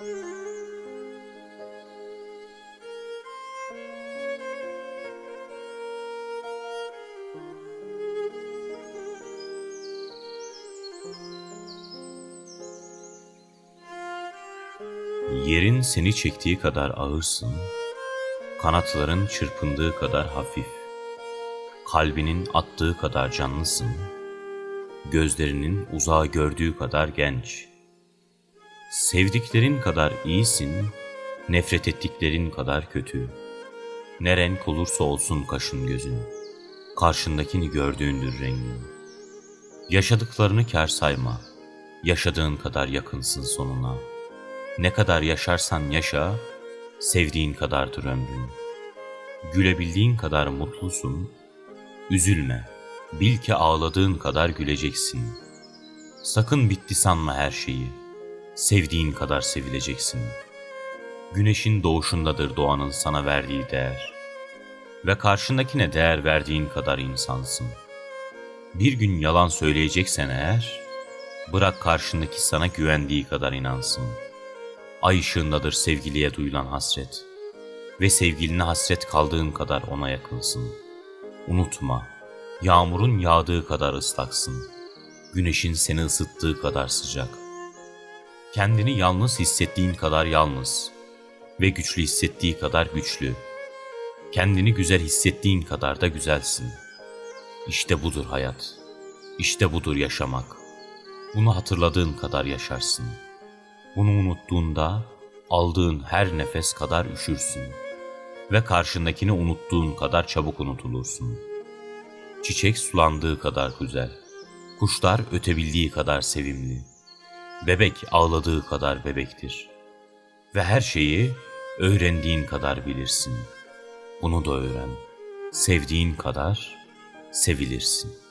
Yerin seni çektiği kadar ağırsın, kanatların çırpındığı kadar hafif, kalbinin attığı kadar canlısın, gözlerinin uzağa gördüğü kadar genç. Sevdiklerin kadar iyisin, nefret ettiklerin kadar kötü. Ne renk olursa olsun kaşın gözün, karşındakini gördüğündür rengin. Yaşadıklarını kar sayma, yaşadığın kadar yakınsın sonuna. Ne kadar yaşarsan yaşa, sevdiğin kadardır ömrün. Gülebildiğin kadar mutlusun, üzülme, bil ki ağladığın kadar güleceksin. Sakın bitti sanma her şeyi, sevdiğin kadar sevileceksin. Güneşin doğuşundadır doğanın sana verdiği değer. Ve karşındakine değer verdiğin kadar insansın. Bir gün yalan söyleyeceksen eğer, bırak karşındaki sana güvendiği kadar inansın. Ay ışığındadır sevgiliye duyulan hasret. Ve sevgiline hasret kaldığın kadar ona yakınsın. Unutma, yağmurun yağdığı kadar ıslaksın. Güneşin seni ısıttığı kadar sıcak. Kendini yalnız hissettiğin kadar yalnız ve güçlü hissettiği kadar güçlü. Kendini güzel hissettiğin kadar da güzelsin. İşte budur hayat. İşte budur yaşamak. Bunu hatırladığın kadar yaşarsın. Bunu unuttuğunda aldığın her nefes kadar üşürsün ve karşındakini unuttuğun kadar çabuk unutulursun. Çiçek sulandığı kadar güzel, kuşlar ötebildiği kadar sevimli, bebek ağladığı kadar bebektir ve her şeyi öğrendiğin kadar bilirsin. Bunu da öğren. Sevdiğin kadar sevilirsin.''